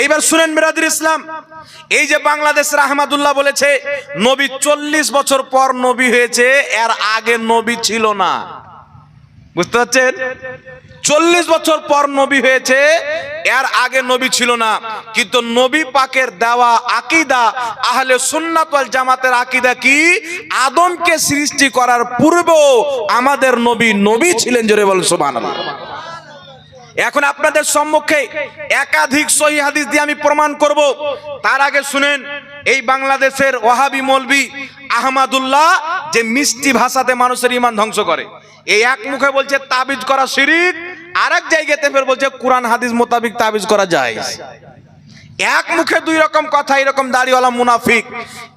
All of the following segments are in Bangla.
এইবার শুনেন মিরাদুল ইসলাম, এই যে বাংলাদেশের আহমদুল্লাহ বলেছে, নবী চল্লিশ বছর পর নবী হয়েছে, এর আগে নবী ছিল না। বুঝতে পারছেন? চল্লিশ বছর পর নবী হয়েছে, এর আগে নবী ছিল না। কিন্তু নবী পাকের দেওয়া আকিদা, আহলে সুন্নাত জামাতের আকিদা কি? আদমকে সৃষ্টি করার পূর্বেও আমাদের নবী নবী ছিলেন, জোরে বল সুবহানাল্লাহ। এখন আপনাদের সম্মুখে একাধিক সহি হাদিস দিয়ে আমি প্রমাণ করব। তার আগে শুনেন, এই বাংলাদেশের ওয়াহাবি মৌলবি আহমাদুল্লাহ যে মিষ্টি ভাষাতে মানুষের ইমান ধ্বংস করে। এই এক মুখে বলছে, তাবিজ করা শিরিক আর এক জায়গাতে ফের বলছে, কোরআন হাদিস মোতাবিক তাবিজ করা যায় এক মুখে দুই রকম কথা, এরকম দাড়িওয়ালা মুনাফিক।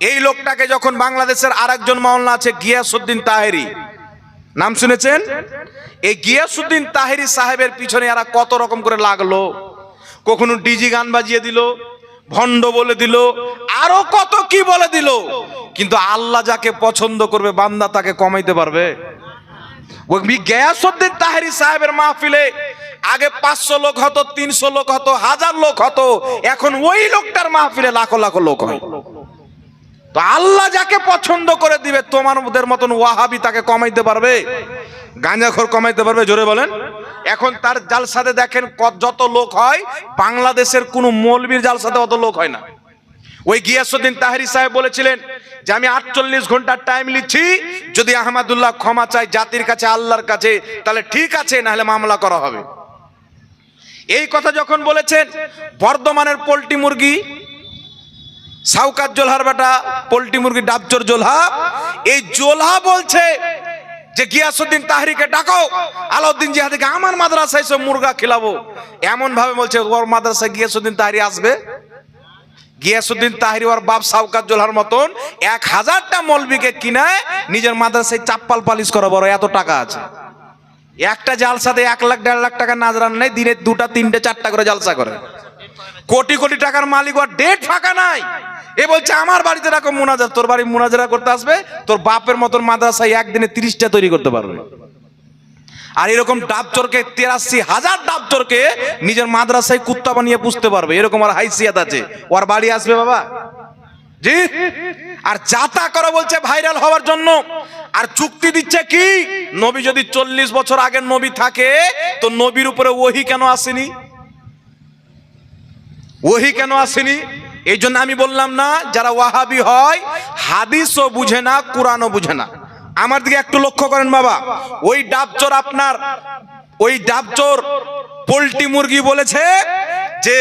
এই লোকটাকে যখন বাংলাদেশের আরেকজন মাওলানা আছে, গিয়াসউদ্দিন তাহেরি নাম শুনেছেন? এই গিয়াসুদ্দিন তাহেরি সাহেবের পিছনে এরা কত রকম করে লাগল? কখনো ডিজি গান বাজিয়ে দিল, ভণ্ড বলে দিল, আরও কত কি বলে দিল? কিন্তু আল্লাহ যাকে পছন্দ করবে, বান্দা তাকে কমাইতে পারবে। গিয়াসুদ্দিন তাহেরি সাহেবের মাহফিলে আগে পাঁচশো লোক হতো, তিনশো লোক হতো, হাজার লোক হতো, এখন ওই লোকটার মাহফিলে লাখো লাখো লোক হয়। তো আল্লাহ যাকে পছন্দ করে দিবে, তোমার ওদের মতন ওয়াহাবি তাকে কমাইতে পারবে? গাঁজাখোর কমাইতে পারবে? জোরে বলেন। এখন তার জালসাতে দেখেন যত লোক হয়, বাংলাদেশের কোন মৌলবীর জালসাতে অত লোক হয় না। ওই গিয়াসুদ্দিন তাহারি সাহেব বলেছিলেন যে, আমি আটচল্লিশ ঘণ্টার টাইম নিচ্ছি। যদি আহমদুল্লাহ ক্ষমা চাই জাতির কাছে, আল্লাহর কাছে, তাহলে ঠিক আছে, নাহলে মামলা করা হবে। এই কথা যখন বলেছেন, বর্ধমানের পোল্ট্রি মুরগি সাউকাত জোলহার বেটা, পোল্ট্রি মুরগি, ডাবচর জোলহা। এই জোলহা বলছে যে গিয়াসুদ্দিন তাহরিকে ডাকো, আলাউদ্দিন জিহাদিকে আমার মাদ্রাসায় সব মুরগা খিলাবো। এমন ভাবে বলছে, ওর মাদ্রাসায় গিয়াসুদ্দিন তাহরি আসবে। গিয়াসুদ্দিন তাহরি ওর বাপ সাউকার জোলহার মতন এক হাজারটা মলবিকে কিনায় নিজের মাদ্রাসায় চাপ্পাল পালিশ করা বড়, এত টাকা আছে। একটা জালসাতে এক লাখ, দেড় লাখ টাকা নাজরান নেই, দিনে দুটা, তিনটে, চারটা করে জালসা করে। কোটি কোটি টাকার মালিক, ওর ডেট ফাঁকা নাই। এ বলছে, আমার বাড়িতে রাখো মুনাজার তোর বাড়ি মুনাজারা করতে আসবে, তোর বাপের মতন মাদ্রাসায় একদিনে তিরিশটা তৈরি করতে পারবে। আর এরকম ডাবচোরকে তেরাশি হাজার ডাবচোরকে নিজের মাদ্রাসায় কুত্তা বানিয়ে পুষতে পারবে, এরকম আর হাইসিয়াত আছে। ওর বাড়ি আসবে বাবা। জি? আর যাতা করে বলছে ভাইরাল হওয়ার জন্য। আর চুক্তি দিচ্ছে কি? নবী যদি চল্লিশ বছর আগের নবী থাকে, তো নবীর উপরে ওহি কেন আসেনি? ওহি কেন আসেনি? এই জন্য আমি বললাম না, যারা ওয়াহাবি হয়, হাদিসও বুঝে না, কোরআনও বুঝে না। আমার দিকে একটু লক্ষ্য করেন বাবা, ওই ডাবচোর আপনার, ওই ডাবচোর পোল্ট্রি মুরগি বলেছে যে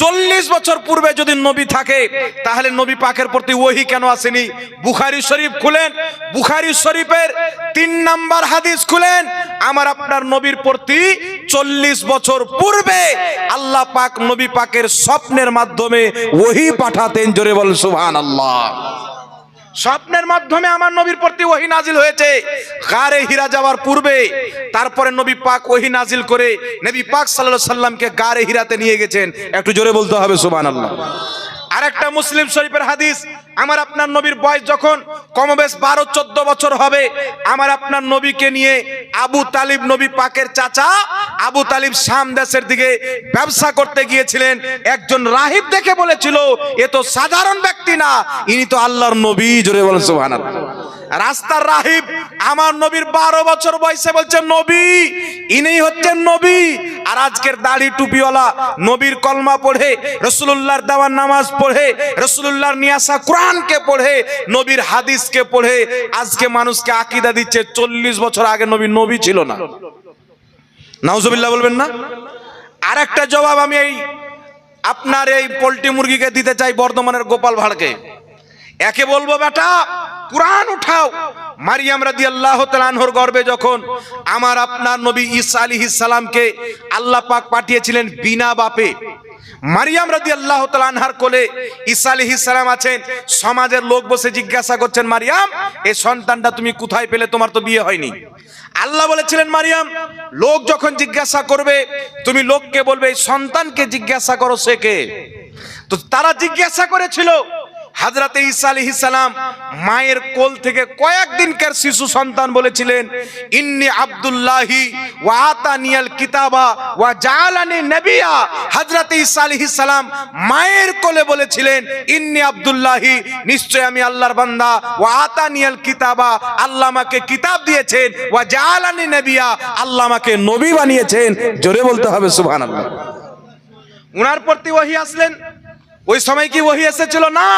চল্লিশ বছর পূর্বে যদি নবী থাকে, তাহলে নবী পাকের প্রতি ওহি কেন আসেনি? বুখারি শরীফ খুলেন, বুখারি শরীফের তিন নাম্বার হাদিস খুলেন, আমার আপনার নবীর প্রতি চল্লিশ বছর পূর্বে আল্লাহ পাক নবী পাকের স্বপ্নের মাধ্যমে ওহি পাঠাতেন, জোরে বল সুবহান আল্লাহ স্বপ্নের মাধ্যমে আমার নবীর প্রতি ওহি নাজিল হয়েছে। গারে হীরা যাওয়ার পূর্বে তারপরে নবী পাক ওহি নাজিল করে নবী পাক সাল্লাল্লাহু সাল্লামকে গারে হীরাতে নিয়ে গেছেন। একটু জোরে বলতে হবে, সুবহানাল্লাহ। আরেকটা মুসলিম শরীফের হাদিস, আমার আপনার নবীর বয়স যখন কমবেশ বারো, চোদ্দ বছর হবে, আমার আপনার নবীকে নিয়ে আবু তালিব নবী পাকের চাচা আবু তালিব শাম দেশের দিকে ব্যবসা করতে গিয়েছিলেন। একজন রাহিব দেখে বলেছিল, এ তো সাধারণ ব্যক্তি না, ইনি তো আল্লাহর নবী জোরে বলেন সুবহানাল্লাহ। রাস্তার রাহিব, আমার নবীর বারো বছর বয়সে বলছে, নবী ইনি হচ্ছেন নবী। আর আজকের দাড়ি টুপিওয়ালা নবীর কলমা পড়ে রসুল্লাহর দেওয়ার নামাজ পড়ে রসুল্লাহর নিয়াসা কোরআনকে পড়ে, নবীর হাদিসকে পড়ে, আজকে মানুষকে আকিদা দিচ্ছে, চল্লিশ বছর আগে নবী নবী ছিল না। নাউজুবিল্লাহ বলবেন না? আর একটা জবাব আমি এই আপনার এই পোল্ট্রি মুরগিকে দিতে চাই বর্ধমানের গোপাল ভাড়কে। একে বলব, বেটা কোরআন উঠাও। মারিয়াম রাদি আল্লাহ তালানহর গর্বে যখন আমার আপনার নবী ঈসা আলী সালামকে আল্লাহ পাক পাঠিয়েছিলেন বিনা বাপে। মারিয়াম রাদি আল্লাহ তালানহার কোলে ঈসা আলী সালাম আছেন, সমাজের লোক বসে জিজ্ঞাসা করছেন, মারিয়াম এই সন্তানটা তুমি কোথায় পেলে? তোমার তো বিয়ে হয়নি। আল্লাহ বলেছিলেন, মারিয়াম, লোক যখন জিজ্ঞাসা করবে, তুমি লোককে বলবে, এই সন্তানকে জিজ্ঞাসা করো সে কে? তো তারা জিজ্ঞাসা করেছিল হাজরাতে ঈসা আলাইহিস সালাম মায়ের কোল থেকে কয়েকদিনকার শিশু সন্তান বলেছিলেন, ইন্নি আব্দুল্লাহি ওয়া আতানিয়াল কিতাবা ওয়া জাআলানি নবিয়া। হাজরাতে ঈসা আলাইহিস সালাম মায়ের কোলে বলেছিলেন, ইন্নি আব্দুল্লাহি, নিশ্চয় আমি আল্লাহর বান্দা। ওয়া আতানিয়াল কিতাবা, আল্লাহ আমাকে কিতাব দিয়েছেন। ওয়া জাআলানি নবিয়া, আল্লাহ আমাকে নবী বানিয়েছেন। জোরে বলতে হবে, সুবহানাল্লাহ। উনার প্রতি ওহি আসলেন। ওই সময় কি ওহি এসেছিল? না।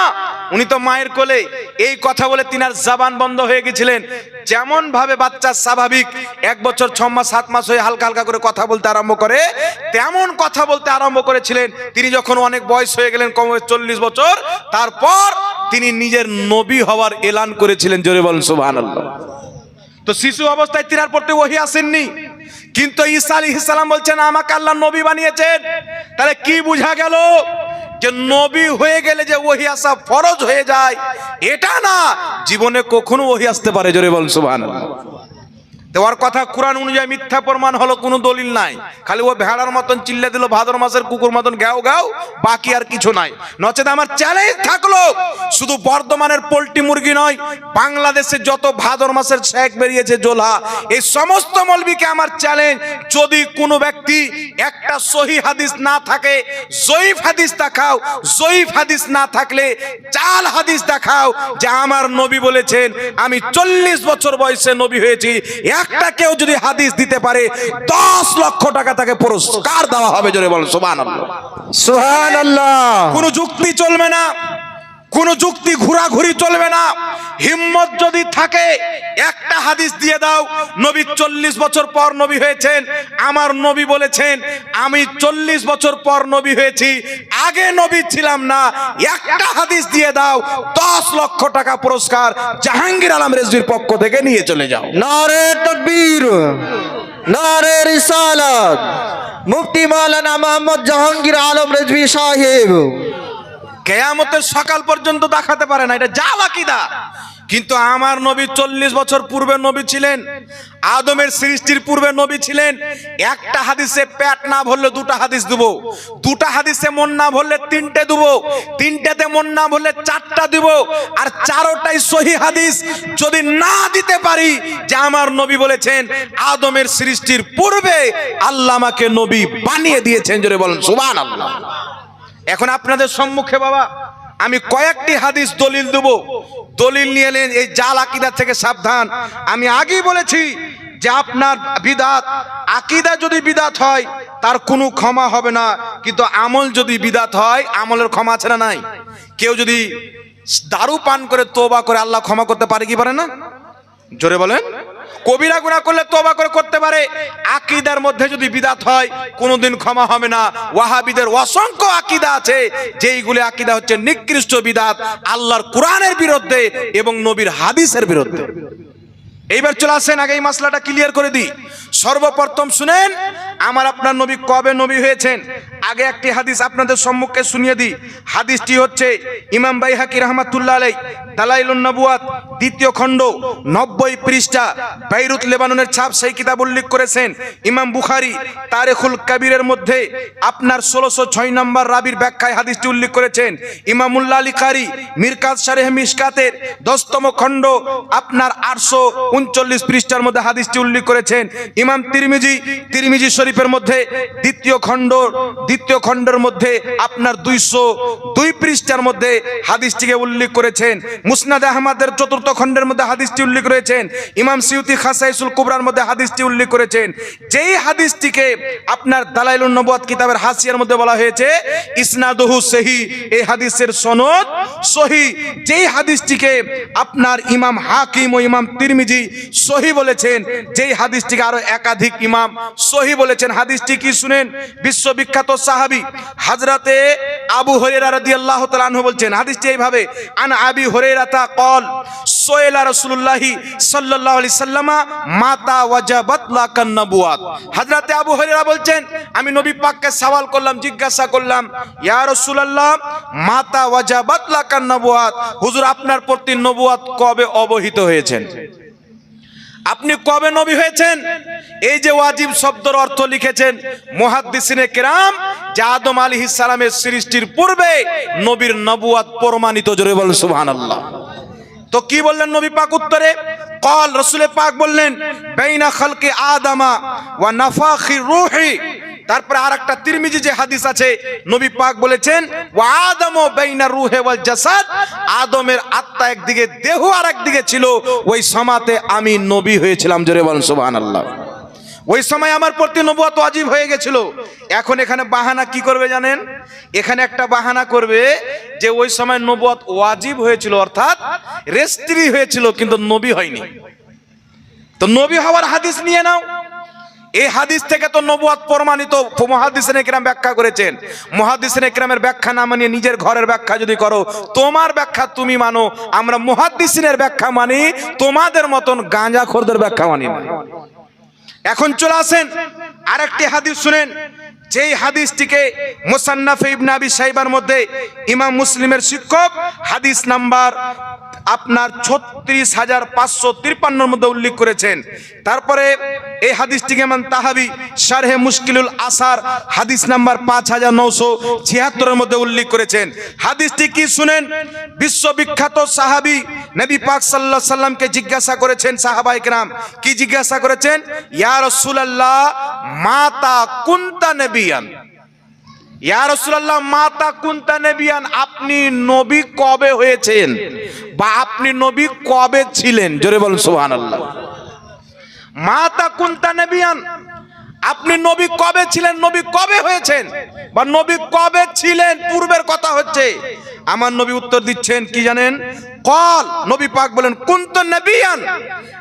উনি তো মায়ের কোলে। এই কথা বলে তিনার জাবান বন্ধ হয়ে গেছিলেন। যেমন ভাবে বাচ্চা স্বাভাবিক, এক বছর, ছ মাস, সাত মাস হয়ে হালকা হালকা করে কথা বলতে আরম্ভ করে, তেমন কথা বলতে আরম্ভ করেছিলেন। তিনি যখন অনেক বয়স হয়ে গেলেন, কম চল্লিশ বছর, তারপর তিনি নিজের নবী হওয়ার এলান করেছিলেন। জোরে বলেন, সুবহানাল্লাহ। তো শিশু অবস্থায় তিনার প্রতি ওহি আসেননি। কিন্তু ঈসা আলাইহিস সালাম বলছেন, আমাকে আল্লাহ নবী বানিয়েছেন। তাহলে কি বুঝা গেল? যে নবী হয়ে গেলে যে ওহি আসা ফরজ হয়ে যায়, এটা না। জীবনে কখনো ওহি আসতে পারে, জোরে বল সুবহানাল্লাহ। দেওয়ার কথা কোরআন অনুযায়ী মিথ্যা প্রমাণ হলো, কোনো দলিল নাই। খালি ও ভেড়ার মতন চিল্লে দিল, ভাদর মাসের কুকুর মতন গাও গাও বাকি আর কিছু নাই। নচেত আমার চ্যালেঞ্জ থাকল, শুধু বর্ধমানের পোলট্রি মুরগি নয়, বাংলাদেশে যত ভাদর মাসের শেখ বেরিয়েছে জোলা এই সমস্ত মলবিকে আমার চ্যালেঞ্জ যদি কোনো ব্যক্তি একটা সহি হাদিস না থাকে, জয়ীফ হাদিস দেখাও, জয়ীফ হাদিস না থাকলে চাল হাদিস দেখাও যে আমার নবী বলেছেন, আমি চল্লিশ বছর বয়সে নবী হয়েছি একটা কেউ যদি হাদিস দিতে পারে দশ লক্ষ টাকা তাকে পুরস্কার দেওয়া হবে জোরে বল সোমান সুহান আল্লাহ কোনো যুক্তি চলবে না। কোনো যুক্তি ঘোরাঘুরি চলবে না। হিম্মত যদি থাকে, একটা হাদিস দিয়ে দাও, নবী চল্লিশ বছর পর নবী হয়েছেন, আমার নবী বলেছেন, আমি চল্লিশ বছর পর নবী হয়েছি, আগে নবী ছিলাম না, একটা হাদিস দিয়ে দাও, দশ লক্ষ টাকা পুরস্কার জাহাঙ্গীর আলম রেজবির পক্ষ থেকে নিয়ে চলে যাও। নারে তকবীর, নারে রিসালাত, মুফতি মাওলানা মোহাম্মদ জাহাঙ্গীর আলম রেজভি সাহেব। কেয়ামতের সকাল পর্যন্ত দেখাতে পারে না, এটা জাল আকিদা। কিন্তু আমার নবী চল্লিশ বছর পূর্বে নবী ছিলেন, আদমের সৃষ্টির পূর্বে নবী ছিলেন, একটা হাদিসে প্যাট না ভরলে দুটা হাদিস দেবো, দুটা হাদিসে মন না ভরলে তিনটে দেবো, তিনটেতে মন না ভরলে চারটা দিব, আর চারোটাই সহি হাদিস। যদি না দিতে পারি, যে আমার নবী বলেছেন, আদমের সৃষ্টির পূর্বে আল্লাহ আমাকে নবী বানিয়ে দিয়েছেন, জোরে বলেন সুবান আল্লাহ এখন আপনাদের সম্মুখে বাবা, আমি কয়েকটি হাদিস দলিল দেব। দলিল নিয়ে এলেন এই জাল আকিদার থেকে সাবধান। আমি আগেই বলেছি যে আপনার বিদাত, আকিদা যদি বিদাত হয়, তার কোনো ক্ষমা হবে না। কিন্তু আমল যদি বিদাত হয়, আমলের ক্ষমা আছে না নাই? কেউ যদি দারু পান করে, তোবা করে, আল্লাহ ক্ষমা করতে পারে কি পারে না? জোরে বলেন। কবিরা গুণা করলে তোবা করে করতে পারে। আকিদার মধ্যে যদি বিদাত হয়, কোনোদিন ক্ষমা হবে না। ওয়াহাবিদের অসংখ্য আকিদা আছে, যেইগুলি আকিদা হচ্ছে নিকৃষ্ট বিদাত, আল্লাহর কোরআনের বিরুদ্ধে এবং নবীর হাদিসের বিরুদ্ধে। এইবার চলে আসেন, আগে এই মাসলাটা ক্লিয়ার করে দিই। সর্বপ্রথম শুনেন, আমার আপনার নবী কবে নবী হয়েছেন? আগে একটি হাদিস আপনাদের সম্মুখে শুনিয়ে দিই। হাদিসটি হচ্ছে ইমাম বাই বাইহাকি রহমাতুল্লাহ আলাই দালাইলুন নবুয়াত, দ্বিতীয় খণ্ড, নব্বই পৃষ্ঠা, বাইরুত লেবাননের ছাপ সেই কিতাব উল্লেখ করেছেন। ইমাম বুখারি, তারেখুল কাবিরের মধ্যে আপনার ষোলোশো ছয় নম্বর রাবির ব্যাখ্যায় হাদিসটি উল্লেখ করেছেন। ইমামুল্লাহ আলী কারি মিরকাত শারেহ মিসকাতের দশতম খণ্ড, আপনার আটশো উনচল্লিশ পৃষ্ঠার মধ্যে হাদিসটি উল্লেখ করেছেন। ইমাম তিরমিজি তিরমিজি শরীফের মধ্যে দ্বিতীয় খণ্ড, দ্বিতীয় খণ্ডের মধ্যে আপনার দুইশো দুই পৃষ্ঠার মধ্যে হাদিসটিকে উল্লেখ করেছেন। মুসনাদ আহমদের চতুর্থ খণ্ডের মধ্যে হাদিসটি উল্লেখ করেছেন। ইমাম সিউতি খাসাইসুল কুবরার মধ্যে হাদিসটি উল্লেখ করেছেন। যেই হাদিসটিকে আপনার দালাইলুন নবুয়াত কিতাবের হাসিয়ার মধ্যে বলা হয়েছে, ইসনাদহু সেহি, এই হাদিসের সনদ সহি। যেই হাদিসটিকে আপনার ইমাম হাকিম ও ইমাম তিরমিজি সহি বলেছেন, যেই হাদিসটিকে আরও একাধিক ইমাম সহি বলেছেন, হাদিসটি কি শুনেন? বিশ্ববিখ্যাত সাহাবী হাজরাতে আবু হরেরা রাদিয়াল্লাহু তাআলা আনহু বলছেন, হাদিসটি এইভাবে, আন আবি হরেরাতা কল সাল্লামা, মাতা নবুয়াত। আবু বলছেন, আমি নবী পাককে সওয়াল করলাম, জিজ্ঞাসা করলাম, ইয়া রাসূলুল্লাহ, মাতা ওয়াজাবাত লাকান নবুয়াত, হুজুর আপনার প্রতি নবুয়াত কবে অবহিত হয়েছেন? আপনি কবে নবী হয়েছেন? এই যে ওয়াজিব শব্দের অর্থ লিখেছেন মুহাদ্দিসিনে কেরাম, যে আদম আলাইহিস সালামের সৃষ্টির পূর্বে নবীর নবুয়াত প্রমাণিত, জোরে বলেন সুবহানাল্লাহ। তো কি বললেন নবী পাক উত্তরে? কল রসুলে পাক বললেন, বেইনা খালকে আদামা ওয়া নাফাখি রূহি। তারপরে আর একটা তিরমিজি যে হাদিস আছে, নবী পাক বলেছেন, ওয়া আদমও বেইনা রুহে ওয়াল জাসাদ আদমের আত্মা একদিকে, দেহ আর একদিকে ছিল। ওই সমাতে আমি নবী হয়েছিলাম, জোরে বলেন সুবহানাল্লাহ। ওই সময় আমার প্রতি নবুয়াত ওয়াজিব হয়ে গেছিল। এখন এখানে বাহানা কি করবে জানেন? এখানে একটা বাহানা করবে যে ওই সময় নবুয়াত ওয়াজিব হয়েছিল, অর্থাৎ রেস্ত্রি হয়েছিল, কিন্তু নবী হয়নি। তো নবী হওয়ার হাদিস নিয়ে নাও। এই হাদিস থেকে তো নবুয়াত প্রমাণিত মহাদিসেন একরাম ব্যাখ্যা করেছেন। মহাদিসেন একরামের ব্যাখ্যা না মানিয়ে নিজের ঘরের ব্যাখ্যা যদি করো, তোমার ব্যাখ্যা তুমি মানো, আমরা মহাদিসিনের ব্যাখ্যা মানি, তোমাদের মতন গাঁজা খোরদের ব্যাখ্যা মানি এখন চলে আসেন, আরেকটি হাদিস শুনেন। যেই হাদিসটিকে মুসান্নাফে ইবনে আবি সাইবার মধ্যে ইমাম মুসলিমের শিক্ষক, হাদিস নাম্বার আপনার ছত্রিশ হাজার পাঁচশো তিরপান্নর মধ্যে উল্লেখ করেছেন। তারপরে এই হাদিসটিকে মান তাহাবি শারহে মুশকিলুল আসার হাদিস নাম্বার পাঁচ হাজার নৌশো ছিয়াত্তরের মধ্যে উল্লেখ করেছেন। হাদিসটি কি শুনেন? বিশ্ববিখ্যাত সাহাবি নবী পাক সাল্লাহ সাল্লামকে জিজ্ঞাসা করেছেন সাহাবাই কেরাম কি জিজ্ঞাসা করেছেন? ইয়া রাসূলুল্লাহ, মাতা কুন্তা কুনতা নবিয়ান। মাতা কুনতা নবিয়ান, আপনি নবী কবে হয়েছেন? বা আপনি নবী কবে ছিলেন? জোরে বলুন সুবহানাল্লাহ। মাতা কুন্তা নবিয়ান আপনি নবী কবে ছিলেন? নবী কবে হয়েছেন? বা নবী কবে ছিলেন? পূর্বের কথা হচ্ছে। আমার নবী উত্তর দিচ্ছেন কি জানেন? কল। নবী পাক বলেন, কুন্ত নবিয়ান?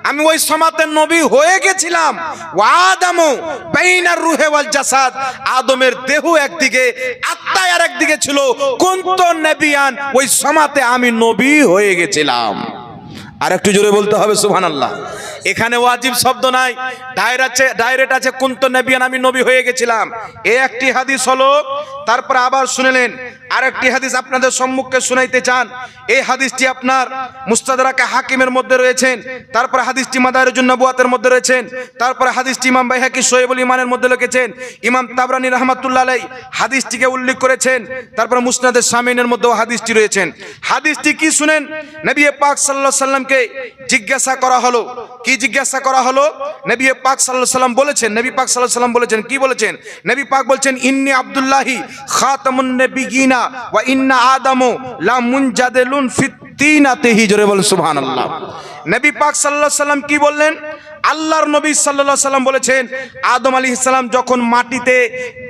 আমি ওই সমাতে নবী হয়ে গেছিলাম। ওয়াদামু বাইনার রুহে ওয়াল জাসাদ। আদমের দেহ একদিকে, আত্মা আর একদিকে ছিল। কুন্ত নবিয়ান? ওই সমাতে আমি নবী হয়ে গেছিলাম। আর একটু জোরে বলতে হবে সুবহান আল্লাহ এখানে ওয়াজিব শব্দ নাই। আছে ডাইরেক্ট আছে, কুন্ত নবিয়ান আমি নবী হয়ে গেছিলাম। এ একটি হাদিস হলো, তারপর আবার শুনেলেন আরেকটি হাদিস আপনাদের সম্মুখে শুনাইতে চান। এই হাদিসটি আপনার মুস্তাদরাকে হাকিমের মধ্যে রয়েছেন, তারপর হাদিসটি মাদারের জন্য বুয়াতের মধ্যে রয়েছেন, তারপর হাদিসটি ইমাম বাইহাকি সোয়েবুল ইমানের মধ্যে লিখেছেন, ইমাম তাবরানি রহমাতুল্লাহ আলাই হাদিসটিকে উল্লেখ করেছেন, তারপর মুসনাদের সামিনের মধ্যেও হাদিসটি রয়েছেন। হাদিসটি কি শুনেন? নবী পাক আলাইহি সাল্লামকে জিজ্ঞাসা করা হলো কি জিজ্ঞাসা করা হলো? নবী পাক আলাইহি সাল্লাম বলেছেন, নবী পাক আলাইহি সাল্লাম বলেছেন, কি বলেছেন? নবী পাক বলছেন, ইন্নি আব্দুল্লাহি খাতামুন নবিয়িনা ওয়া ইন্না আদামু লা মুনজাদিলুন ফিত তিনাতিহি জোরে বলেন, সুবহানাল্লাহ। নবী পাক আলাইহি সাল্লাম কি বললেন? আল্লাহর নবী সাল্লাল্লাহু সাল্লাম বলেছেন, আদম আলাইহিস সালাম যখন মাটিতে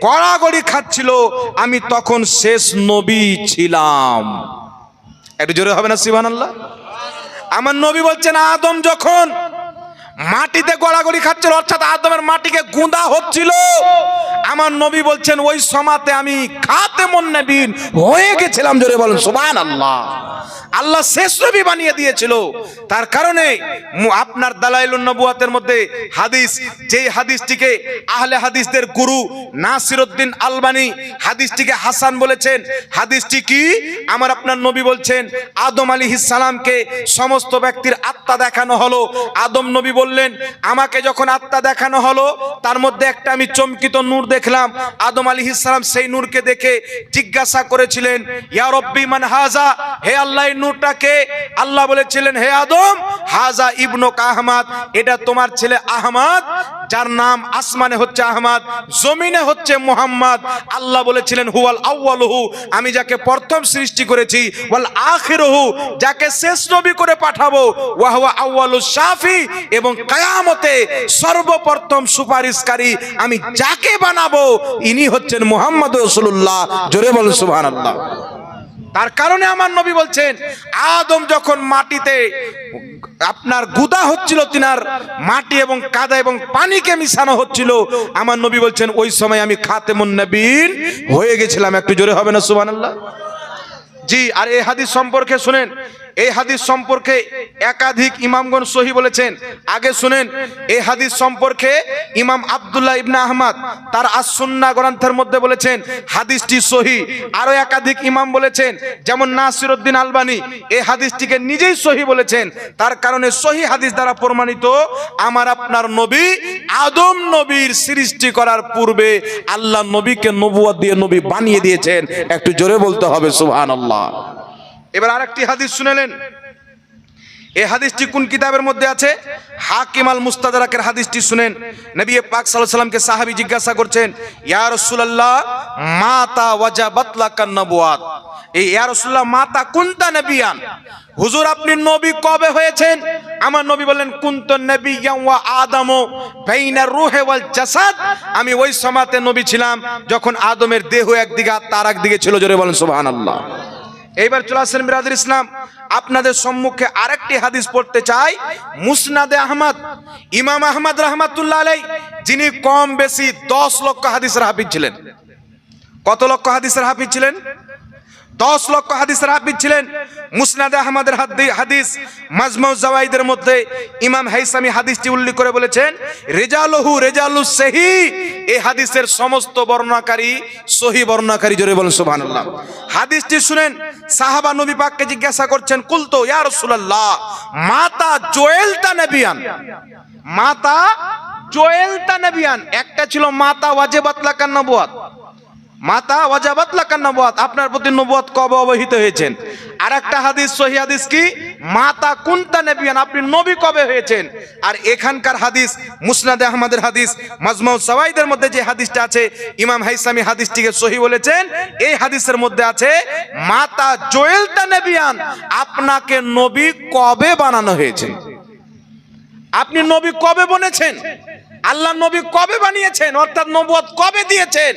গড়াগড়ি খাচ্ছিল, আমি তখন শেষ নবী ছিলাম। একটু জোরে হবে না, সুবহানাল্লাহ? আমার নবী বলছেন, আদম যখন মাটিতে গড়াগড়ি খাচ্ছিল, অর্থাৎ আদমের মাটিকে গুঁদা হচ্ছিল। আমার নবী বলছেন, ওই সমাতে আমি খাতে মন নবীন হয়ে গেছিলাম জোরে বলেন সুবান আল্লাহ আল্লাহ শেষ নবী বানিয়ে দিয়েছিল। তার কারণে আপনার দালাইলুন নবুয়াতের মধ্যে হাদিস, যেই হাদিসটিকে আহলে হাদিসদের গুরু নাসিরউদ্দিন আলবানি হাদিসটিকে হাসান বলেছেন, হাদিসটি কি? আমার আপনার নবী বলছেন, আদম আলী সালামকে সমস্ত ব্যক্তির আত্মা দেখানো হলো। আদম নবী বললেন, আমাকে যখন আত্মা দেখানো হলো, তার মধ্যে একটা আমি চমকিত নূর দেখলাম। আদম আলী ইসলাম সেই নূরকে দেখে জিজ্ঞাসা করেছিলেন, ইয়া রব্বি মান হাজা? হে আল্লাহ নূরটাকে আল্লাহ বলেছিলেন, হে আদম, হাজা ইবনুক আহমাদ এটা তোমার ছেলে আহমাদ যার নাম আসমানে হচ্ছে আহমাদ, জমিনে হচ্ছে মোহাম্মদ। আল্লাহ বলেছিলেন, হুয়াল আউয়ালহু আমি যাকে প্রথম সৃষ্টি করেছি, ওয়াল আখিরহু যাকে শেষ নবী করে পাঠাবো, ওয়া হুয়া আউয়ালুস শাফি এবং কায়ামতে সর্বপ্রথম সুপারিশকারী আমি যাকে বানাবো, ইনি হচ্ছেন মোহাম্মদ রাসূলুল্লাহ। জোরে বলুন সুবহানাল্লাহ। তার কারণে আমার নবী বলছেন, আদম যখন মাটিতে আপনার গুদা হচ্ছিল, তিনার মাটি এবং কাদা এবং পানিকে মিশানো হচ্ছিল, আমার নবী বলছেন, ওই সময় আমি খাতেমুন নবীন হয়ে গেছিলাম। একটু জোরে হবে না, সুবহানাল্লাহ? জি, আর এ হাদিস সম্পর্কে শুনেন এই হাদিস সম্পর্কে একাধিক ইমামগণ সহি বলেছেন। আগে শুনেন, এই হাদিস সম্পর্কে ইমাম আব্দুল্লাহ ইবনে আহমদ তার আসুন্না গ্রন্থের মধ্যে বলেছেন, হাদিসটি সহি। আরও একাধিক ইমাম বলেছেন, যেমন নাসিরউদ্দিন আলবানি, এই হাদিসটিকে নিজেই সহি বলেছেন। তার কারণে সহি হাদিস দ্বারা প্রমাণিত, আমার আপনার নবী আদম নবীর সৃষ্টি করার পূর্বে আল্লাহ নবীকে নবুয়াত দিয়ে নবী বানিয়ে দিয়েছেন। একটু জোরে বলতে হবে, সুবহানাল্লাহ। এবার আরেকটি হাদিস শুনেলেন। এই হাদিসটি কোন কিতাবের মধ্যে আছে? হাকিম আল মুস্তাদরাকের হাদিসটি শুনেন। নবী পাক সাল্লাল্লাহু সাল্লামকে সাহাবী জিজ্ঞাসা করছেন, ইয়া রাসূলুল্লাহ, মাতা ওয়াজাবাত লাকান নবুয়াত? এই ইয়া রাসূলুল্লাহ, মাতা কুনতা নবিয়ান? হুজুর, আপনি নবী কবে হয়েছেন? আমার নবী বললেন, কুন্ত নবী ওয়া আদমো বাইনা রুহে ওয়াল জাসাদ। আমি ওই সময়তে নবী ছিলাম, যখন আদমের দেহ একদিকে আর তার একদিকে ছিল। জোরে বলেন, সুবহানাল্লাহ। এইবার চলে আসেন বিরাদের ইসলাম। আপনাদের সম্মুখে আরেকটি হাদিস পড়তে চাই। মুসনাদে আহমদ, ইমাম আহমদ রহমাতুল্লাহ আলাই যিনি কম বেশি দশ লক্ষ হাদিসের হাফিজ ছিলেন। কত লক্ষ হাদিসের হাফিজ ছিলেন? দশ লক্ষ হাদিসের হাফিজ ছিলেন। মুসনাদে আহমদের হাদি- হাদিস, মাজমাউ জাওয়াইদের মধ্যে ইমাম হাইসামি হাদিসটি উল্লেখ করে বলেছেন, রেজালহু রেজালু সেহি এই হাদিসের সমস্ত বর্ণনাকারী সহি বর্ণনাকারী জোরে বলেন সুবহানাল্লাহ। হাদিসটি শুনেন, সাহাবা নবী পাককে জিজ্ঞাসা করছেন, কুলতো ইয়া রাসূলুল্লাহ, মাতা জোয়েলতা নবিয়ান? মাতা জোয়েলতা নবিয়ান, একটা ছিল মাতা ওয়াজিবাত লাকান নবুয়াত। মাতা ওয়াজাবাত লাকান নবুয়াত, আপনার প্রতি নবুয়াত কবে অবহিত হয়েছেন? আর একটা হাদিস, সহি হাদিস কি? মাতা কুনতা নবিয়ান, আপনি নবী কবে হয়েছেন? আর এখানকার হাদিস, মুসনাদে আহমদের হাদিস, মাজমাউ সাওয়াইদের মধ্যে যে হাদিসটা আছে, ইমাম হাইসামি হাদিসটিকে সহি বলেছেন, এই হাদিসের মধ্যে আছে, মাতা জোয়েলতা নবিয়ান, আপনাকে নবী কবে বানানো হয়েছে? আপনি নবী কবে বনেছেন? আল্লাহ নবী কবে বানিয়েছেন? অর্থাৎ নবুয়ত কবে দিয়েছেন?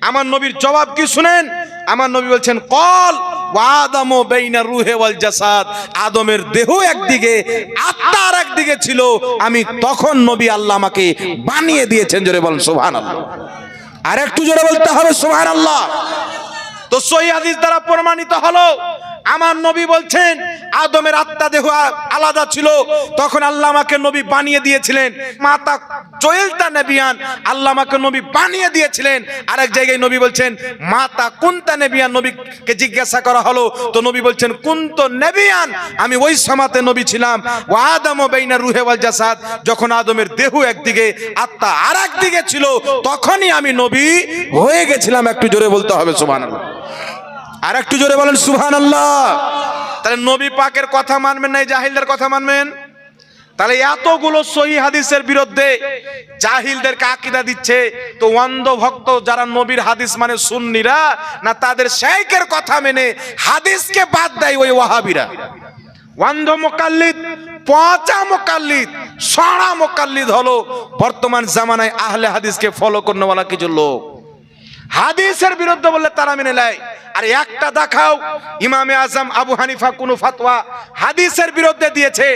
আমার নবীর জবাব কি শুনেন? আমার নবী বলছেন, কল রুহে জাসাদ। আদমের দেহ একদিকে আত্মা আর একদিকে ছিল। আমি তখন নবী আল্লাহ আমাকে বানিয়ে দিয়েছেন, জোরে বলেন, সুবহানাল্লাহ। আর একটু জোরে বলতে হবে, সুবহানাল্লাহ। তো সহি হাদিস দ্বারা প্রমাণিত হলো আমার নবী বলছেন, আদমের আত্মা দেহ আলাদা ছিল। তখন আল্লাহ আমাকে নবী বানিয়ে দিয়েছিলেন। মাতা জয়েলতা নেবিয়ান, আল্লাহ আমাকে নবী বানিয়ে দিয়েছিলেন। আরেক জায়গায় নবী বলছেন, মাতা কুন্তা নেবিয়ান নবীকে জিজ্ঞাসা করা হলো। তো নবী বলছেন, কুন্ত নেবিয়ান, আমি ওই সমাতে নবী ছিলাম। ও আদম বেইনা রুহে ওয়াল জাসাদ, যখন আদমের দেহ একদিকে, আত্মা আর একদিকে ছিল, তখনই আমি নবী হয়ে গেছিলাম। একটু জোরে বলতে হবে, সুবহানাল্লাহ। আর একটু জোরে বলেন সুহান আল্লাহ তাহলে নবী পাকের কথা মানবেন না জাহিলদের কথা মানবেন? তাহলে এতগুলো সহি হাদিসের বিরুদ্ধে জাহিলদের কাকিদা দিচ্ছে, তো অন্ধ ভক্ত যারা নবীর হাদিস মানে সুন্নিরা, না তাদের শেখের কথা মেনে হাদিসকে বাদ দেয় ওই ওয়াহাবিরা? অন্ধ মোকাল্লিদ, পচা মোকাল্লিদ, সড়া মোকাল্লিদ হলো বর্তমান জামানায় আহলে হাদিসকে ফলো করনেওয়ালা কিছু লোক। হাদিসের বিরুদ্ধে বললে তারা মেনে নেয়। আর একটা দেখাও, ইমামে আজম আবু হানিফা কোন ফাতোয়া হাদিসের বিরুদ্ধে দিয়েছে।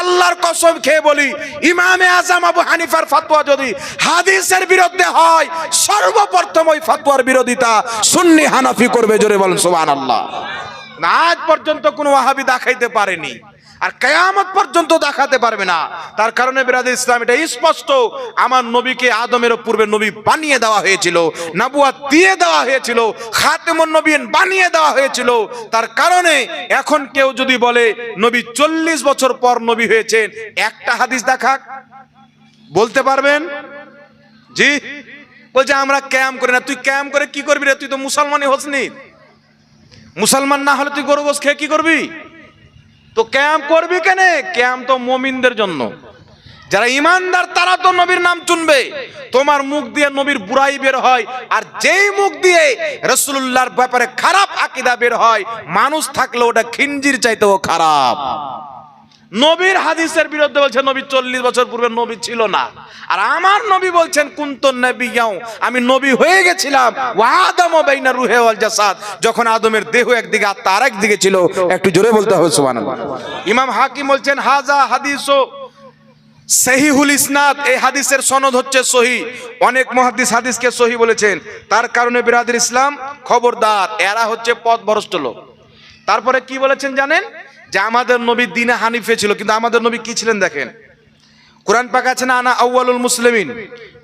আল্লাহর কসম খেয়ে বলি, ইমামে আজম আবু হানিফার ফাতোয়া যদি হাদিসের বিরুদ্ধে হয়, সর্বপ্রথম ওই ফাতোয়ার বিরোধিতা সুন্নি হানাফি করবে, জোরে বলেন সুবহানাল্লাহ। আজ পর্যন্ত কোনো ওয়াহাবি দেখাইতে পারেনি। আর কেয়ামত পর্যন্ত দেখাতে পারবে না। তার কারণে বিরাদ ইসলাম, এটা স্পষ্ট। আমার নবীকে আদমের পূর্বে নবী বানিয়ে দেওয়া হয়েছিল, নাবুয়াত দিয়ে দেওয়া হয়েছিল, খাতেমুন নবীন বানিয়ে দেওয়া হয়েছিল। তার কারণে এখন কেউ যদি বলে, নবী চল্লিশ বছর পর নবী হয়েছেন, একটা হাদিস দেখাক। বলতে পারবেন? জি? বলছে, আমরা ক্যাম করি না। তুই ক্যাম করে কি করবি রে? তুই তো মুসলমানই হোসনি। মুসলমান না হলে তুই গরু গোস খেয়ে কি করবি? তো ক্যাম্প করবি কেনে? ক্যাম্প তো মমিনদের জন্য। যারা ইমানদার, তারা তো নবীর নাম চুনবে। তোমার মুখ দিয়ে নবীর বুড়াই বের হয়, আর যেই মুখ দিয়ে রসুল্লাহর ব্যাপারে খারাপ আকিদা বের হয়, মানুষ থাকলে ওটা খিঞ্জির চাইতেও খারাপ। নবীর হাদিসের বিরুদ্ধে বলছে, নবী চল্লিশ বছর পূর্বে নবী ছিল না। আর আমার নবী বলছেন, কুন্ত নবী যাও আমি নবী হয়ে গেছিলাম, ওয়াদাম বাইনা রুহে ওয়াল জাসাদ। যখন আদমের দেহ একদিকে, আত্মা আর একদিকে ছিল, একটু জোরে বলতে হবে, সুবহানাল্লাহ। ইমাম হাকিম বলছেন হাজা হাদিসও সহিহুল ইসনাদ। এই হাদিসের সনদ হচ্ছে সহি। অনেক মহাদিস হাদিসকে সহি বলেছেন। তার কারণে বিরাদের ইসলাম খবরদার। এরা হচ্ছে পথ ভরষ্ট লোক। তারপরে কি বলেছেন জানেন? যে আমাদের নবী দিনে হানিফে ছিল, কিন্তু আমাদের নবী কি ছিলেন দেখেন? কোরআন পাক আছে না আনা আউয়ালুল মুসলিমিন?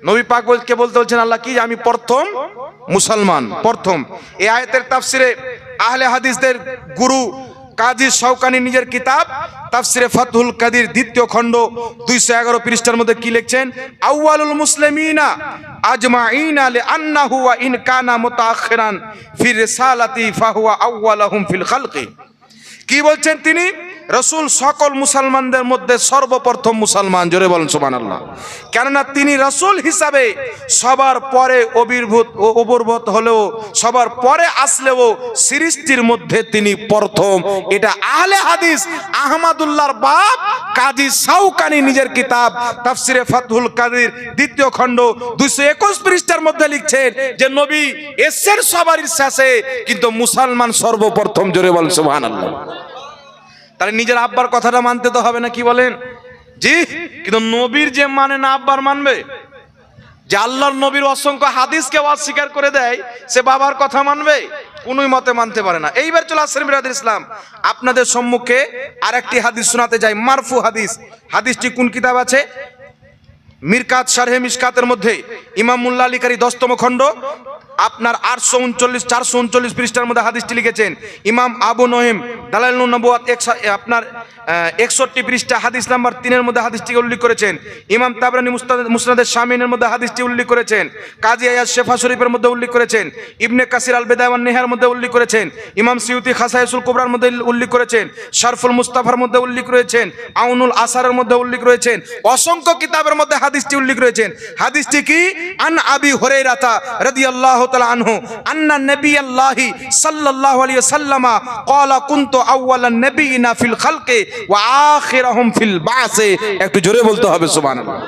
নবী পাক বলকে বলতে বলছেন, আল্লাহ কি আমি প্রথম মুসলমান, প্রথম। এই আয়াতের তাফসিরে আহলে হাদিসদের গুরু কাজী শৌকানি নিজের কিতাব, তাফসিরে ফাতহুল কাদির দ্বিতীয় খণ্ড, দুইশো এগারো পৃষ্ঠার মধ্যে কি লিখছেন? আউয়ালুল মুসলিমিনা আজমাইনা লি আন্নাহু ওয়া ইন কানা মুতাআখিরান ফি রিসালাতি ফাহুয়া আউয়ালাহুম ফিল খালকি। কি বলছেন তিনি? রসুল সকল মুসলমানদের মধ্যে সর্বপ্রথম মুসলমান, জোরে বলেন সুবান আল্লাহ কেননা তিনি রসুল হিসাবে সবার পরে অবির্ভূত ও অবর্ভূত হলেও, সবার পরে আসলেও সৃষ্টির মধ্যে তিনি প্রথম। এটা আহলে হাদিস, আহমাদুল্লাহর বাপ কাজী সাউকানি নিজের কিতাব, তাফসিরে ফাতহুল কাদির, দ্বিতীয় খণ্ড দুইশো একুশ পৃষ্ঠার মধ্যে লিখছেন যে, নবী এসের সবারই শেষে কিন্তু মুসলমান সর্বপ্রথম, জোরে বলেন সুবহান আল্লাহ তাহলে নিজের আব্বার কথাটা মানতে তো হবে না, কি বলেন? জি, কিন্তু নবীর যে মানে না আব্বার মানবে? যে আল্লাহর নবীর অসংখ্য হাদিসকে অস্বীকার করে দেয়, সে বাবার কথা মানবে? কোনোই মতে মানতে পারে না। এইবার চলে আসছেন মিরাদ ইসলাম। আপনাদের সম্মুখে আরেকটি হাদিস শোনাতে যাই, মারফু হাদিস। হাদিসটি কোন কিতাব আছে? মিরকাত শারহে মিসকাতের মধ্যে। ইমাম মুল্লা আলিকারি দশতম খণ্ড। আপনার আটশো উনচল্লিশ, চারশো উনচল্লিশ পৃষ্ঠার মধ্যে হাদিসটি লিখেছেন। ইমাম আবু নহিম দালাল নবুয়াত একশো- আপনার একষট্টি পৃষ্ঠা হাদিস নাম্বার তিনের মধ্যে হাদিসটিকে উল্লেখ করেছেন। ইমাম তাবরানি মুস্তাদ- মুসনাদের শামিনের মধ্যে হাদিসটি উল্লেখ করেছেন। কাজী আয়াজ শেফা শরীফের মধ্যে উল্লেখ করেছেন। ইবনে কাসির আল বেদাওয়ান নেহার মধ্যে উল্লেখ করেছেন। ইমাম সিউতি খাসাইসুল কুবরার মধ্যে উল্লেখ করেছেন। শারফুল মুস্তাফার মধ্যে উল্লেখ রয়েছেন। আউনুল আসারের মধ্যে উল্লেখ রয়েছেন। অসংখ্য কিতাবের মধ্যে হাদিসটি উল্লেখ রয়েছেন। হাদিসটি কি? আন আবি হুরায়রাতা রাদিয়াল্লাহু একটু জোরে বলতে হবে, সুবহানাল্লাহ।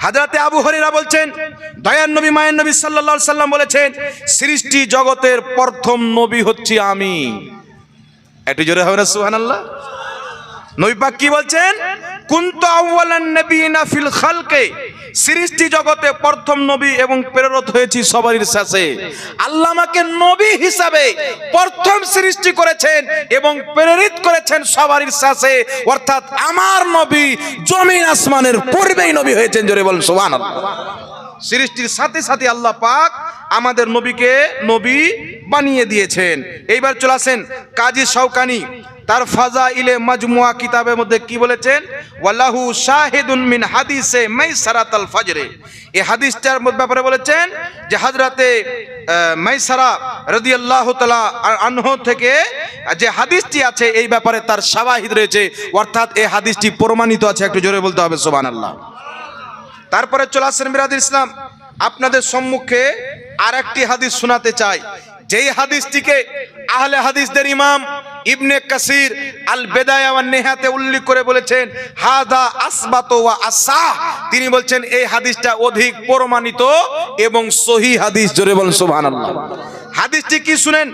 হাজরাতে আবু হরিরা বলছেন, দয়ার নবী, মায়ের নবী আলাইহি সাল্লাম বলেছেন, সৃষ্টি জগতের প্রথম নবী হচ্ছি আমি। একটু জোরে হবে না, সুবহানাল্লাহ? নবী পাক কি বলছেন? কুন্ত আউয়ালান নবিয়িনা ফিল খালকে। সৃষ্টি জগতে প্রথম নবী এবং প্রেরত হয়েছি সবারই শেষে। আল্লাহ আমাকে নবী হিসাবে প্রথম সৃষ্টি করেছেন এবং প্রেরিত করেছেন সবারই শেষে। অর্থাৎ আমার নবী জমিন আসমানের পূর্বেই নবী হয়েছেন, জোরে বলেন, সুবহানাল্লাহ। সৃষ্টির সাথে সাথে আল্লাহ পাক আমাদের নবীকে নবী বানিয়ে দিয়েছেন। এইবার চলে আসেন কাজী শৌকানি তার ফাজা ইলে মাজমুয়া কিতাবের মধ্যে কি বলেছেন? ওয়াল্লাহু শাহিদুন মিন হাদিসে মাইসারাত আল ফজরে। এই হাদিসটার ব্যাপারে বলেছেন যে হাজরাতে মাইসারা রাদিয়াল্লাহু তাআলা আনহু থেকে যে হাদিসটি আছে, এই ব্যাপারে তার শাওয়াহিদ রয়েছে। অর্থাৎ এই হাদিসটি প্রমাণিত আছে, একটু জোরে বলতে হবে, সুবহানাল্লাহ। তারপরে চলে আসছেন মিরাদ ইসলাম। আপনাদের সম্মুখে আর একটি হাদিস শোনাতে চাই। যেই হাদিসটিকে আহলে হাদিসদের ইমাম ইবনে কাসির আল বেদায়া নেহাতে উল্লেখ করে বলেছেন হাদা আসবাত ওয়া আসাহ তিনি বলছেন, এই হাদিসটা অধিক প্রমাণিত এবং সহি হাদিস। জোরে বলেন, সুবহানাল্লাহ। হাদিসটি কি শুনেন?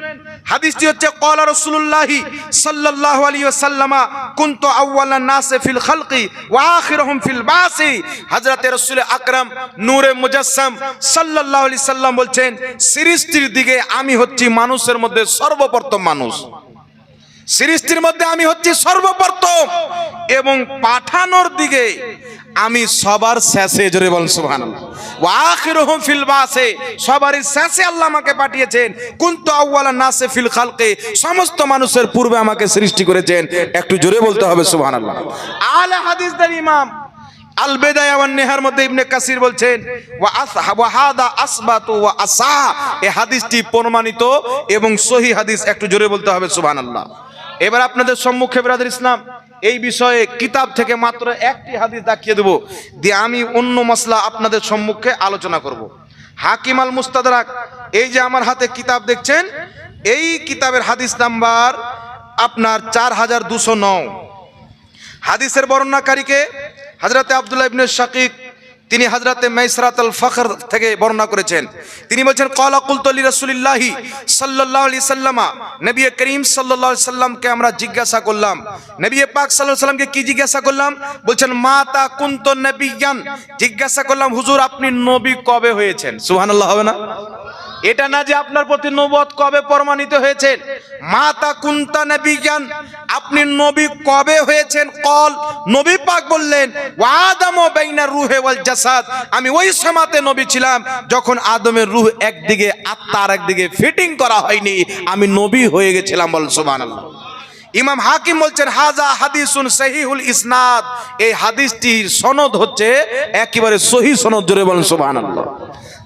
হাদিসটি হচ্ছে কলা রসুল্লাহি সাল্লাল্লাহু আলাইহি ওয়াসাল্লামা, কুনতু আউওয়ালান নাসে ফিল খালকি ওয়া আখিরুহুম ফিল বাসি। হযরতে রাসূল আকরাম নূরে মুজাসসাম সাল্লাল্লাহু আলাইহি সাল্লাম বলছেন, সৃষ্টির দিকে আমি হচ্ছি মানুষের মধ্যে সর্বপ্রথম মানুষ। সৃষ্টির মধ্যে আমি হচ্ছি সর্বপ্রথম। এবং পাঠানোর দিকে আমি সবার শেষে, জোরে বলেন, সুবহানাল্লাহ। ওয়া আখিরুহুম ফিল বাসে, সবারই শেষে আল্লাহ আমাকে পাঠিয়েছেন। কুনতু আউওয়ালা নাসে ফিল খালকে, সমস্ত মানুষের পূর্বে আমাকে সৃষ্টি করেছেন। একটু জোরে বলতে হবে, সুবহানাল্লাহ। আলে হাদিসদের ইমাম আল বেদায়া নেহার কাসির বলছেন এই হাদিসটি প্রমাণিত এবং হাদিস একটু জোরে বলতে হবে, সুবহানাল্লাহ। এবার আপনাদের সম্মুখে ইসলাম, এই বিষয়ে কিতাব থেকে মাত্র একটি হাদিস দিয়ে আমি অন্য মশলা আপনাদের সম্মুখে আলোচনা করব। হাকিম আল মুস্তাদরাক এই যে আমার হাতে কিতাব দেখছেন, এই কিতাবের হাদিস নাম্বার আপনার চার হাজার দুশো নয়। হাদিসের বর্ণনাকারীকে হজরতে আবদুল্লাহ ইবনে শাকিক তিনি হজরতে মাইসরাত আল ফখর থেকে বর্ণনা করেছেন। তিনি বলছেন কলা কুলতলি রসুলিল্লাহি সাল্লাহ আলি সাল্লামা, নবী করিম সাল্লাহ সাল্লামকে আমরা জিজ্ঞাসা করলাম। নবী পাক সাল্লাহ সাল্লামকে কি জিজ্ঞাসা করলাম? বলছেন মা তা কুন্ত নবীয়ান জিজ্ঞাসা করলাম, হুজুর, আপনি নবী কবে হয়েছেন? সুবহানাল্লাহ, হবে না? এটা না যে আপনার প্রতি নবত কবে প্রমাণিত হয়েছে? মাতা কুন্তা নবী জ্ঞান আপনি নবী কবে হয়েছেন? কল নবী পাক বললেন ওয়াদাম বাইনা রুহে ওয়াল জাসাদ, আমি ওই সমাতে নবী ছিলাম যখন আদমের রুহ একদিকে, আত্মা আর একদিকে ফিটিং করা হয়নি। আমি নবী হয়ে গেছিলাম বল, সুবহানাল্লাহ। ইমাম হাকিম বলছেন, হাজা হাদিসুন সহিহুল ইসনাদ। এই হাদিসটির সনদ হচ্ছে একেবারে সহি সনদ, জোরে বলেন সুবহানাল্লাহ।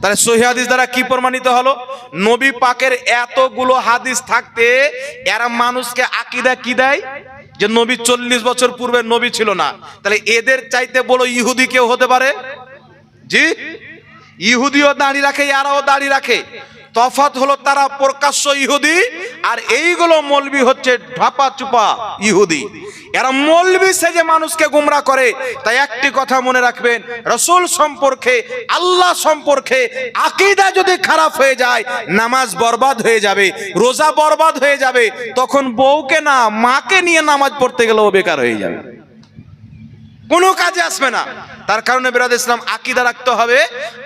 তাহলে সহি হাদিস দ্বারা কি প্রমাণিত হলো? নবী পাকের এতগুলো হাদিস থাকতে এরা মানুষকে আকিদা কি দেয়? যে নবী চল্লিশ বছর পূর্বে নবী ছিল না। তাহলে এদের চাইতে বলো ইহুদি কেউ হতে পারে? জি? ইহুদিও দাড়ি রাখে এরাও দাড়ি রাখে। তফাত হলো তারা প্রকাশ্য ইহুদি, আর এইগুলো মলবি হচ্ছে ঢাপা চুপা ইহুদি। এরা মলবি সেজে মানুষকে গুমরা করে। তাই একটি কথা মনে রাখবেন, রসুল সম্পর্কে, আল্লাহ সম্পর্কে আকিদা যদি খারাপ হয়ে যায়, নামাজ বরবাদ হয়ে যাবে, রোজা বরবাদ হয়ে যাবে, তখন বউকে না, মাকে নিয়ে নামাজ পড়তে গেলেও বেকার হয়ে যাবে। কোনো কাজে আসবে না। তার কারণে বিরাদ ইসলাম আকিদা রাখতে হবে।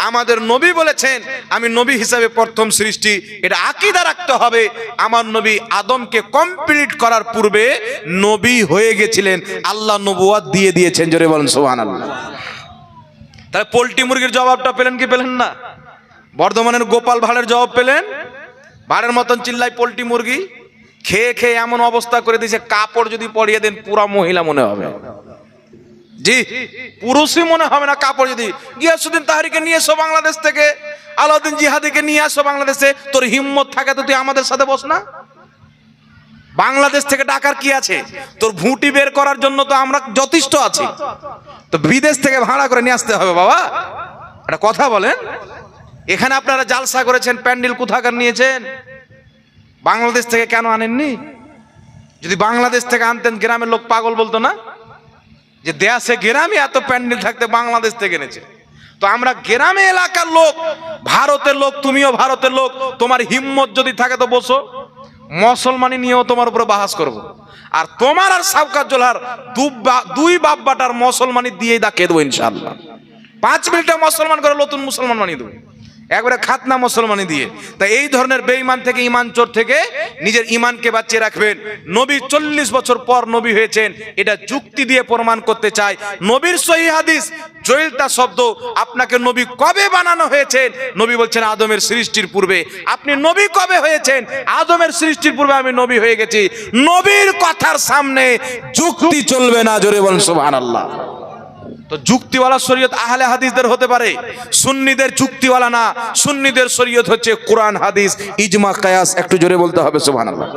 আমাদের নবী বলেছেন, আমি নবী হিসাবে প্রথম সৃষ্টি, এটা আকিদা রাখতে হবে। আমার নবী আদমকে কমপ্লিট করার পূর্বে নবী হয়ে গেছিলেন। আল্লাহ নবুয়াদ দিয়ে দিয়েছেন, জোরে বলেন সোহান আল্লাহ তাহলে পোলট্রি মুরগির জবাবটা পেলেন কি পেলেন না? বর্ধমানের গোপাল ভাড়ের জবাব পেলেন? ভাড়ের মতন চিল্লাই পোলট্রি মুরগি, খেয়ে খেয়ে এমন অবস্থা করে দিয়েছে, কাপড় যদি পরিয়ে দেন, পুরা মহিলা মনে হবে। জি, পুরুষই মনে হবে না কাপড় যদি। গিয়াসুদ্দিন তাহারিকে নিয়ে এসো বাংলাদেশ থেকে। আলাউদ্দিন জিহাদিকে নিয়ে আসো বাংলাদেশে। তোর হিম্মত থাকে তো তুই আমাদের সাথে বস না? বাংলাদেশ থেকে ডাকার কি আছে? তোর ভুঁটি বের করার জন্য তো আমরা যথেষ্ট আছি। তো বিদেশ থেকে ভাড়া করে নিয়ে আসতে হবে বাবা। একটা কথা বলেন। এখানে আপনারা জালসা করেছেন, প্যান্ডেল কোথাকার নিয়েছেন? বাংলাদেশ থেকে কেন আনেননি? যদি বাংলাদেশ থেকে আনতেন, গ্রামের লোক পাগল বলতো না? যে দেশে গ্রামে এত প্যান্ডেল থাকতে বাংলাদেশ থেকে এনেছে। তো আমরা গ্রামে এলাকার লোক, ভারতের লোক, তুমিও ভারতের লোক, তোমার হিম্মত যদি থাকে তো বসো। মুসলমানি নিয়েও তোমার উপরে বাহাস করব। আর তোমার আর সাবকাত জোলার দুই বাপ বাটার মুসলমানি দিয়েই দাকে দেবো ইনশাল্লাহ পাঁচ মিনিটে মুসলমান করে নতুন মুসলমান বানিয়ে দেবো। একবারে খাতনা মুসলমানি দিয়ে। তা এই ধরনের বেঈমান থেকে ইমান চোর থেকে নিজের ইমানকে বাঁচিয়ে রাখবেন। নবী চল্লিশ বছর পর নবী হয়েছেন, এটা যুক্তি দিয়ে প্রমাণ করতে চায় নবীর সহি হাদিস জয়িলতা শব্দ, আপনাকে নবী কবে বানানো হয়েছেন? নবী বলছেন, আদমের সৃষ্টির পূর্বে। আপনি নবী কবে হয়েছেন? আদমের সৃষ্টির পূর্বে আমি নবী হয়ে গেছি। নবীর কথার সামনে যুক্তি চলবে না, জোরে বলেন, সুবহানাল্লাহ। তো যুক্তিওয়ালা শরীয়ত আহলে হাদিসদের হতে পারে, সুন্নিদের যুক্তিওয়ালা না। সুন্নিদের শরীয়ত হচ্ছে কোরআন, হাদিস, ইজমা, কায়াস, একটু জোরে বলতে হবে, সুবহানাল্লাহ।